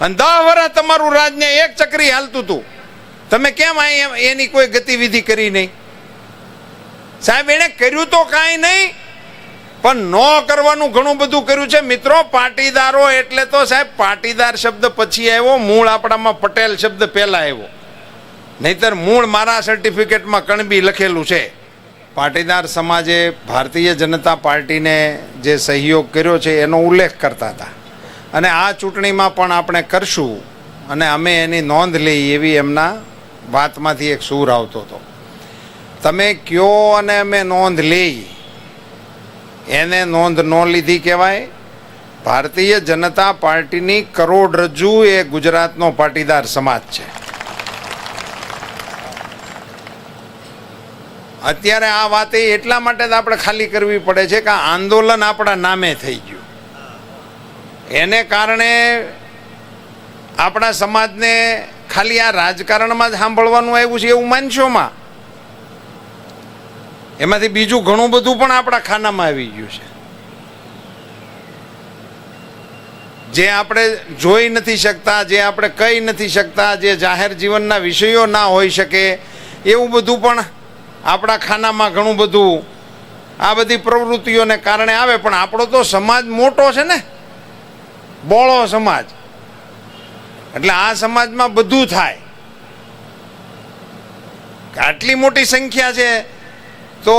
અને દહ વર્ષ તમારું રાજને એક ચક્રી હાલતું હતું. તમે કેમ અહીં એની કોઈ ગતિવિધિ કરી નહીં? સાહેબ, એણે કર્યું તો કાંઈ નહીં, પણ ન કરવાનું ઘણું બધું કર્યું છે. મિત્રો, પાટીદારો એટલે તો સાહેબ, પાટીદાર શબ્દ પછી આવ્યો, મૂળ આપણામાં પટેલ શબ્દ પહેલા આવ્યો. નહીતર મૂળ મારા સર્ટિફિકેટમાં કણબી લખેલું છે. પાટીદાર સમાજે ભારતીય જનતા પાર્ટીને જે સહયોગ કર્યો છે, એનો ઉલ્લેખ કરતા હતા. અને આ ચૂંટણીમાં પણ આપણે કરશું અને અમે એની નોંધ લઈ એવી એમના વાતમાંથી એક સૂર આવતો હતો. તમે કયો અને અમે નોંધ લઈ? એને નોંધ ન લીધી કહેવાય. ભારતીય જનતા પાર્ટીની કરોડરજ્જુ એ ગુજરાતનો પાટીદાર સમાજ છે. અત્યારે આ વાત એટલા માટે જ આપણે ખાલી કરવી પડે છે કે આંદોલન આપણા નામે થઈ ગયું. એને કારણે આપણા સમાજને ખાલી આ રાજકારણમાં જ સાંભળવાનું આવ્યું છે એવું માનશોમાં એમાંથી બીજું ઘણું બધું પણ આપણા ખાનામાં આવી ગયું છે. જે આપણે જોઈ નથી શકતા, જે આપણે કહી નથી શકતા, જે જાહેર જીવનના વિષયો ના હોઈ શકે, એવું બધું પણ આપણા ખાનામાં ઘણું બધું આ બધી પ્રવૃત્તિઓને કારણે આવે. પણ આપણો તો સમાજ મોટો છે ને? બોળો સમાજ. એટલે આ સમાજમાં બધું થાય. આટલી મોટી સંખ્યા છે, તો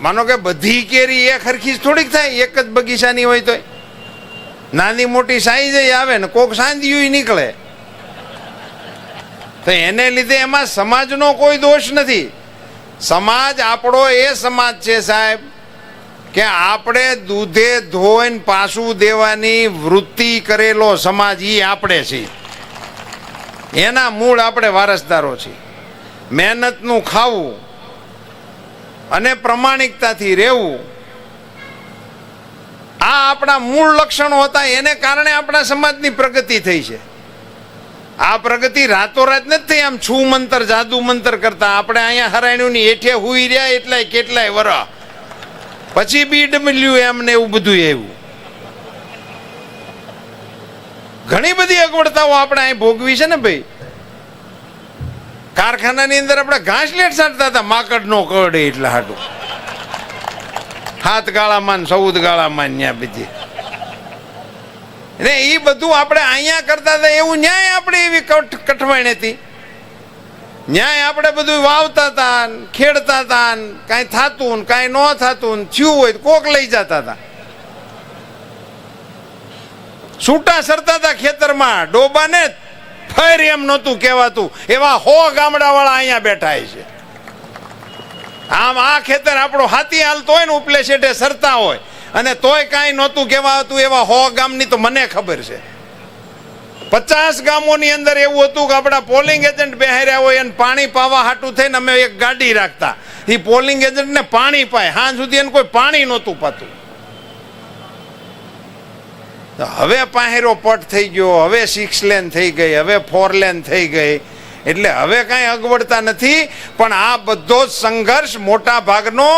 માનો કે બધી કેરી એક હરખી થોડીક થાય, એક જ બગીચાની હોય તોય. નાની મોટી સાઈઝ આવે ને કોક સાંધિયું નીકળે. તો એને લીધે એમાં સમાજનો કોઈ દોષ નથી. સમાજ આપણો એ સમાજ છે સાહેબ કે આપણે દૂધે ધોઈને પાછું દેવાની વૃત્તિ કરેલો સમાજ એ આપણે છીએ એના મૂળ આપણે વારસદારો છીએ મહેનતનું ખાવું અને પ્રમાણિકતાથી રહેવું, આ આપણા મૂળ લક્ષણો હતા, એને કારણે આપણા સમાજની પ્રગતિ થઈ છે. આ પ્રગતિ રાતોરાત નથી થઈ, આમ છૂ મંતર, જાદુ મંતર કરતા. આપણે અહીંયા હરાયણુની હેઠે હુઈ રહ્યા એટલાય કેટલાય વર પછી બીડબલ્યુ એમ ને એવું બધું એવું. ઘણી બધી અગવડતાઓ આપણે અહીં ભોગવી છે ને ભાઈ. કારખાનાની અંદર આપણે ઘાસ લેટ સાટતા હતા માકડ નો કડે એટલે હાટું. હાથ ગાળામાં ને ગાળા ગાળામાં ન્યા બીજી. ને એ બધું આપણે અહીંયા કરતા હતા, એવું ન્યાય આપણે એવી કઠ કઠવાણ હતી ન્યાય આપણે બધું વાવતા હતા ખેડતા હતા કાંઈ થતું ને કાંઈ ન થતું થયું હોય કોક લઈ જતા હતા છૂટા સરતા હતા ખેતરમાં, ડોબાને ફેર એમ નહોતું કહેવાતું. એવા હો ગામડાવાળા અહીંયા બેઠા છે. આમ આ ખેતર આપણો હાથી હાલતો હોય ને ઉપલે શેઠે સરતા હોય. અને તોય કાંઈ નહોતું કહેવાતું એવા હો ગામની તો મને ખબર છે. પચાસ ગામોની અંદર એવું હતું કે આપણા પોલિંગ એજન્ટ બેહાર્યા હોય અને પાણી પાવા હાટું થઈને અમે એક ગાડી રાખતા. એ પોલિંગ એજન્ટને પાણી પાય. હા સુધી એને કોઈ પાણી નહોતું પાતું. હવે પાહેરો પટ થઈ ગયો, હવે સિક્સ લેન થઈ ગઈ, હવે ફોર લેન થઈ ગઈ. એટલે હવે કાંઈ અગવડતા નથી, પણ આ બધો સંઘર્ષ મોટા ભાગનો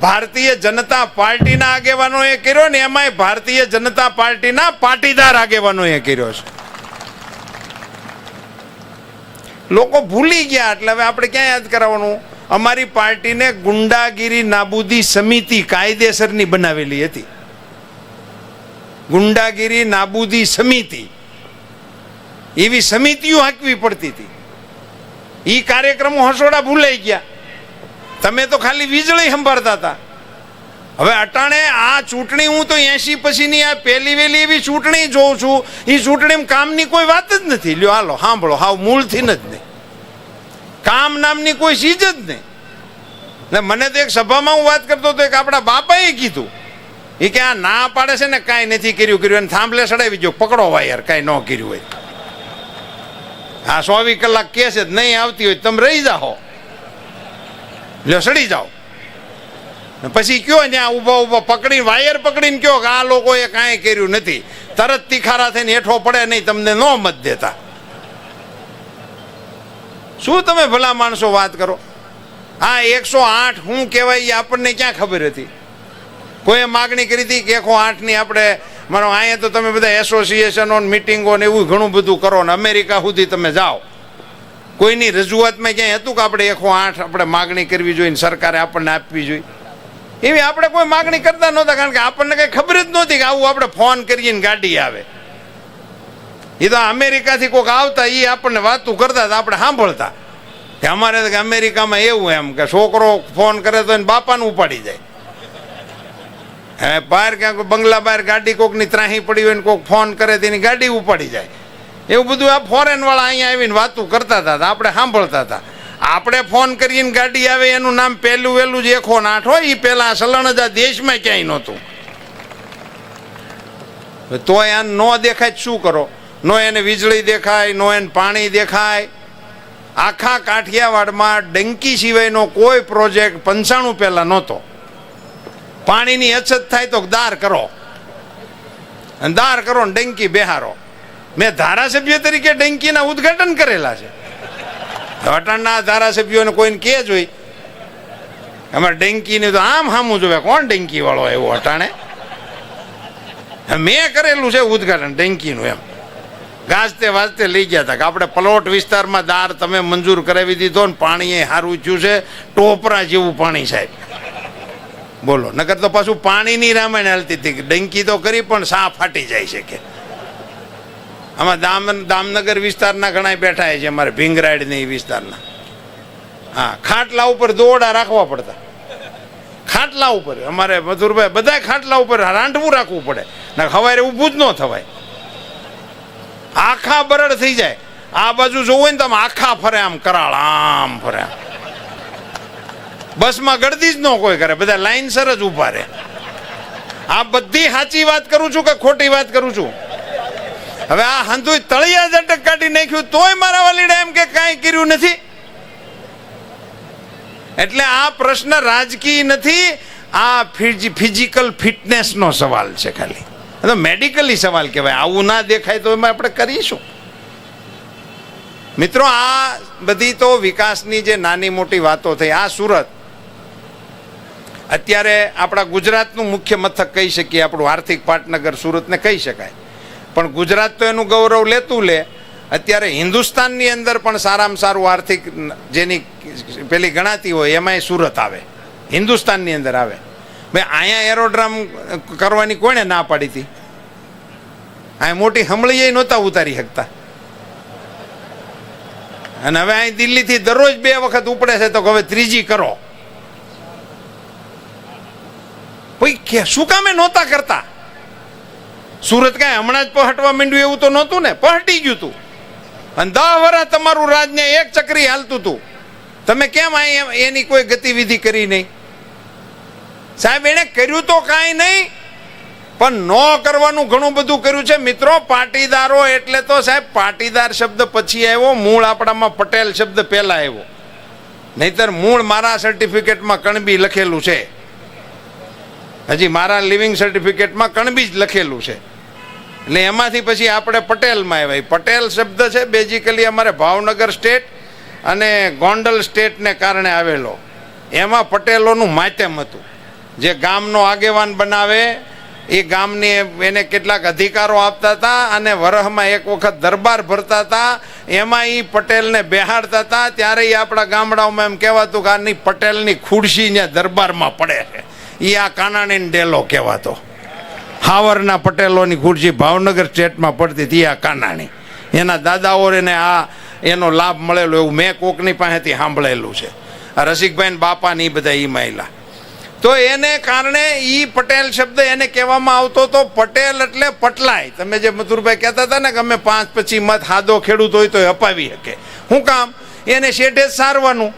ભારતીય જનતા પાર્ટીના આગેવાનોએ કર્યો ને એમાંય ભારતીય જનતા પાર્ટીના પાટીદાર આગેવાનોએ કર્યો છે. લોકો ભૂલી ગયા, એટલે હવે આપણે ક્યાં યાદ કરાવવાનું? અમારી પાર્ટીને ગુંડાગીરી નાબૂદી સમિતિ કાયદેસરની બનાવેલી હતી. ગુંડાગીરી નાબૂદી સમિતિ. એવી સમિતિઓ હાંકવી પડતી હતી. એ કાર્યક્રમો હસોડા ભૂલાઈ ગયા. તમે તો ખાલી વીજળી સંભાળતા હતા. હવે અટાણે આ ચૂંટણી હું તો એસી પછીની આ પહેલી વહેલી એવી ચૂંટણી જોઉં છું. એ ચૂંટણીમાં કામની કોઈ વાત જ નથી. લ્યો, હાલો, સાંભળો, હાવ મૂળથી નહીં કામ નામની કોઈ ચીજ જ નહીં. ને મને તો એક સભામાં હું વાત કરતો હતો, એક આપણા બાપાએ કીધું. એ કે આ ના પાડે છે ને, કાંઈ નથી કર્યું કર્યું. અને થાંભલે સડાવી જો પકડો વાયર, કાંઈ ન કર્યું હોય. હા સોવી કલાક કે છે નહીં આવતી હોય તમે રહી જાઓ. લ્યો, સડી જાઓ. પછી કયો ત્યાં ઊભા ઊભા પકડીને વાયર પકડીને કયો કે આ લોકોએ કાંઈ કર્યું નથી. તરત તીખારા થઈને હેઠો પડે નહીં, તમને ન મત દેતા. શું તમે ભલા માણસો વાત કરો? આ એકસો આઠ શું કહેવાય એ આપણને ક્યાં ખબર હતી? કોઈએ માગણી કરી હતી કે એકસો આઠની આપણે મારો અહીંયા તો તમે બધા એસોસિએશનો મિટિંગો ને એવું ઘણું બધું કરો ને અમેરિકા સુધી તમે જાઓ. કોઈની રજૂઆતમાં ક્યાંય હતું કે આપણે એકસો આઠ આપણે માગણી કરવી જોઈએ ને સરકારે આપણને આપવી જોઈએ? એવી આપણે કોઈ માગણી કરતા નહોતા કારણ કે આપણને કંઈ ખબર જ નહોતી કે આવું આપણે ફોન કરીએ ને ગાડી આવે. એ તો અમેરિકાથી કોઈક આવતા એ આપણને વાતું કરતા હતા, આપણે સાંભળતા. કે અમારે કે અમેરિકામાં એવું એમ કે છોકરો ફોન કરે તો એને બાપાને ઉપાડી જાય. હે, બહાર ક્યાંક બંગલા બહાર ગાડી કોકની ત્રાહી પડી હોય ને કોઈક ફોન કરે તેની ગાડી ઉપાડી જાય. એવું બધું આ ફોરેનવાળા અહીંયા આવીને વાતું કરતા હતા આપણે સાંભળતા હતા. આપણે ફોન કરીને ગાડી આવે, એનું નામ પહેલું વહેલું જ એખો નાઠ હોય એ પહેલાં સલણ જ આ દેશમાં ક્યાંય નહોતું. તોય આ નો દેખાય શું કરો? નો એને વીજળી દેખાય, નો એને પાણી દેખાય. આખા કાઠિયાવાડમાં ડંકી સિવાયનો કોઈ પ્રોજેક્ટ પંચાણું પહેલાં નહોતો. પાણીની અછત થાય તો દાર કરો. અને દાર કરો ને ડંકી બેહારો. મેં ધારાસભ્ય તરીકે ડંકીના ઉદ્ઘાટન કરેલા છે. અટાણના ધારાસભ્યોને કોઈને કે જોઈ અમારે ડંકીને તો આમ સામું જોવે, કોણ ડંકી વાળો એવો અટાણે? મેં કરેલું છે ઉદ્ઘાટન, ડંકીનું એમ. ગાજતે વાજતે લઈ ગયા હતા કે આપણે પ્લોટ વિસ્તારમાં દાર તમે મંજૂર કરાવી દીધો ને પાણી એ સારું થયું છે, ટોપરા જેવું પાણી સાહેબ. બોલો, નકર તો પાછું પાણીની રામાયણ હાલતી હતી ડંકી તો કરી પણ સા ફાટી જાય છે કે. આમાં દામ, દામનગર વિસ્તારના ઘણા બેઠા છે અમારે ભીંગરાડ ને એ વિસ્તારના. હા, ખાટલા ઉપર દોડા રાખવા પડતા. ખાટલા ઉપર, અમારે મધુરભાઈ બધા ખાટલા ઉપર રાંઢવું રાખવું પડે. ને હવારે ઊભું જ ન થવાય. આખા બરડ થઈ જાય. આ બાજુ જોવું હોય ને તો આમ આખા ફરે આમ, કરાળ આમ ફરે બસમાં ગળદી જ ન કોઈ કરે, બધા લાઈનસર જ ઊભા રહે. આ બધી સાચી વાત કરું છું કે ખોટી વાત કરું છું? હવે આ હંધુ તળિયા જટક કાઢી નાખ્યું, તોય મારા વાલીડા એમ કે કાંઈ કર્યું નથી? એટલે આ પ્રશ્ન રાજકીય નથી, આ ફિઝિકલ ફિટનેસનો સવાલ છે ખાલી. તો મેડિકલી સવાલ કહેવાય. આવું ના દેખાય તો એમાં આપણે કરીશું મિત્રો, આ બધી તો વિકાસની જે નાની મોટી વાતો થઈ, આ સુરત. અત્યારે આપણા ગુજરાતનું મુખ્ય મથક કહી શકીએ, આપણું આર્થિક પાટનગર સુરતને કહી શકાય. પણ ગુજરાત તો એનું ગૌરવ લેતું લે. અત્યારે હિન્દુસ્તાનની અંદર પણ સારામાં સારું આર્થિક, જેની પેલી ગણાતી હોય, એમાંય સુરત આવે. હિન્દુસ્તાનની અંદર આવે. ભાઈ અહીંયા એરોડ્રામ કરવાની કોણે ના પાડી હતી? અહીંયા મોટી હમળીએ નહોતા ઉતારી શકતા. અને હવે અહીં દિલ્હીથી દરરોજ બે વખત ઉપડે છે, તો હવે ત્રીજી કરો. કે શું કામે નહોતા કરતા? સુરત કાંઈ હમણાં જ પહટવા માંડ્યું એવું તો નહોતું ને? પહટી ગયું તું. અને દહ વર્ષ તમારું રાજને એક ચક્રી હાલતું હતું તમે કેમ અહીં એની કોઈ ગતિવિધિ કરી નહીં? સાહેબ એને કર્યું તો કાંઈ નહીં, પણ ન કરવાનું ઘણું બધું કર્યું છે. મિત્રો, પાટીદારો એટલે તો સાહેબ, પાટીદાર શબ્દ પછી આવ્યો, મૂળ આપણામાં પટેલ શબ્દ પહેલા આવ્યો. નહીતર મૂળ મારા સર્ટિફિકેટમાં કણબી લખેલું છે. હજી મારા લિવિંગ સર્ટિફિકેટમાં કણબી જ લખેલું છે. એટલે એમાંથી પછી આપણે પટેલમાં આવ્યા. પટેલ શબ્દ છે બેઝિકલી અમારે ભાવનગર સ્ટેટ અને ગોંડલ સ્ટેટને કારણે આવેલો. એમાં પટેલોનું માધ્યમ હતું. જે ગામનો આગેવાન બનાવે, એ ગામની એને કેટલાક અધિકારો આપતા હતા અને વરહમાં એક વખત દરબાર ભરતા હતા. એમાં એ પટેલને બેહાડતા હતા. ત્યારે એ આપણા ગામડાઓમાં એમ કહેવાતું કે આની પટેલની ખુરશી ને દરબારમાં પડે છે. એ આ કાનાણીન ડેલો કહેવાતો. હાવરના પટેલોની ખુરશી ભાવનગર સ્ટેટમાં પડતી હતી આ કાનાણી. એના દાદાઓને આ એનો લાભ મળેલો એવું મેં કોકની પાસેથી સાંભળેલું છે. રસિકભાઈ બાપાની બધા એ માયલા. તો એને કારણે ઈ પટેલ શબ્દ એને કહેવામાં આવતો તો પટેલ એટલે પટલાય. તમે જે મથુરભાઈ કહેતા હતા ને કે અમે પાંચ પછી મત હાદો ખેડૂત હોય તો અપાવી શકે. શું કામ? એને શેઠે સારવાનું.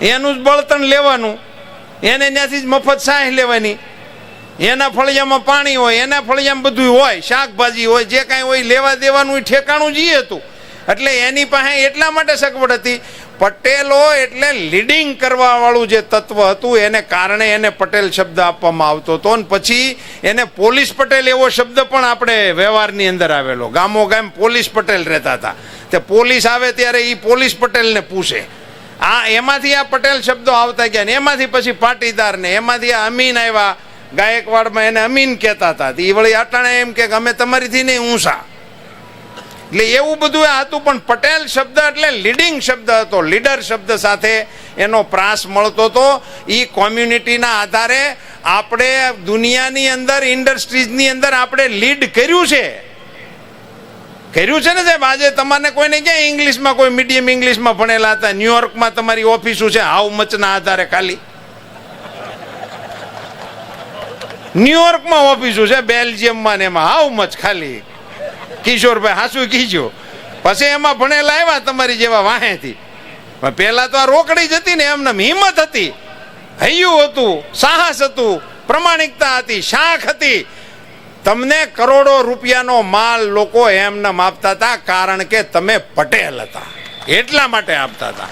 એનું જ બળતણ લેવાનું. એને ત્યાંથી જ મફત સાહ લેવાની. એના ફળિયામાં પાણી હોય, એના ફળિયામાં બધું હોય, શાકભાજી હોય, જે કાંઈ હોય લેવા દેવાનું એ ઠેકાણું જ હતું. એટલે એની પાસે એટલા માટે સગવડ હતી પટેલો એટલે લીડિંગ કરવા વાળું જે તત્વ હતું, એને કારણે એને પટેલ શબ્દ આપવામાં આવતો હતો. અને પછી એને પોલીસ પટેલ એવો શબ્દ પણ આપણે વ્યવહારની અંદર આવેલો. ગામો ગામ પોલીસ પટેલ રહેતા હતા. તે પોલીસ આવે ત્યારે એ પોલીસ પટેલને પૂછે. આ એમાંથી આ પટેલ શબ્દો આવતા ગયા ને, એમાંથી પછી પાટીદારને એમાંથી આ અમીન આવ્યા ગાયકવાડમાં એને અમીન કહેતા હતા. એ વળી અટાણે એમ કે અમે તમારીથી નહીં ઊંસા એટલે એવું બધું હતું, પણ પટેલ શબ્દ એટલે લીડિંગ શબ્દ હતો. લીડર શબ્દ સાથે એનો પ્રાસ મળતો હતો એ કોમ્યુનિટીના આધારે આપણે દુનિયાની અંદર ઇન્ડસ્ટ્રીઝની અંદર આપણે લીડ કર્યું છે. કર્યું છે ને સાહેબ? આજે તમારે કોઈને ક્યાં ઇંગ્લિશમાં કોઈ મીડિયમ ઇંગ્લિશમાં ભણેલા હતા? ન્યુયોર્કમાં તમારી ઓફિસો છે? હાઉ મચના આધારે ખાલી. ન્યુયોર્કમાં ઓફિસો છે? બેલ્જિયમમાં ને એમાં હાઉ મચ ખાલી. કિશોરભાઈ હાસુ કીજો પછી એમાં ભણેલા આવ્યા તમારી જેવા વાહેથી. પણ પહેલાં તો આ રોકડી જ હતી ને, એમને હિંમત હતી. હૈયું હતું, સાહસ હતું, પ્રમાણિકતા હતી, શાખ હતી. તમને કરોડો રૂપિયાનો માલ લોકો એમને આપતા હતા, કારણ કે તમે પટેલ હતા. એટલા માટે આપતા હતા.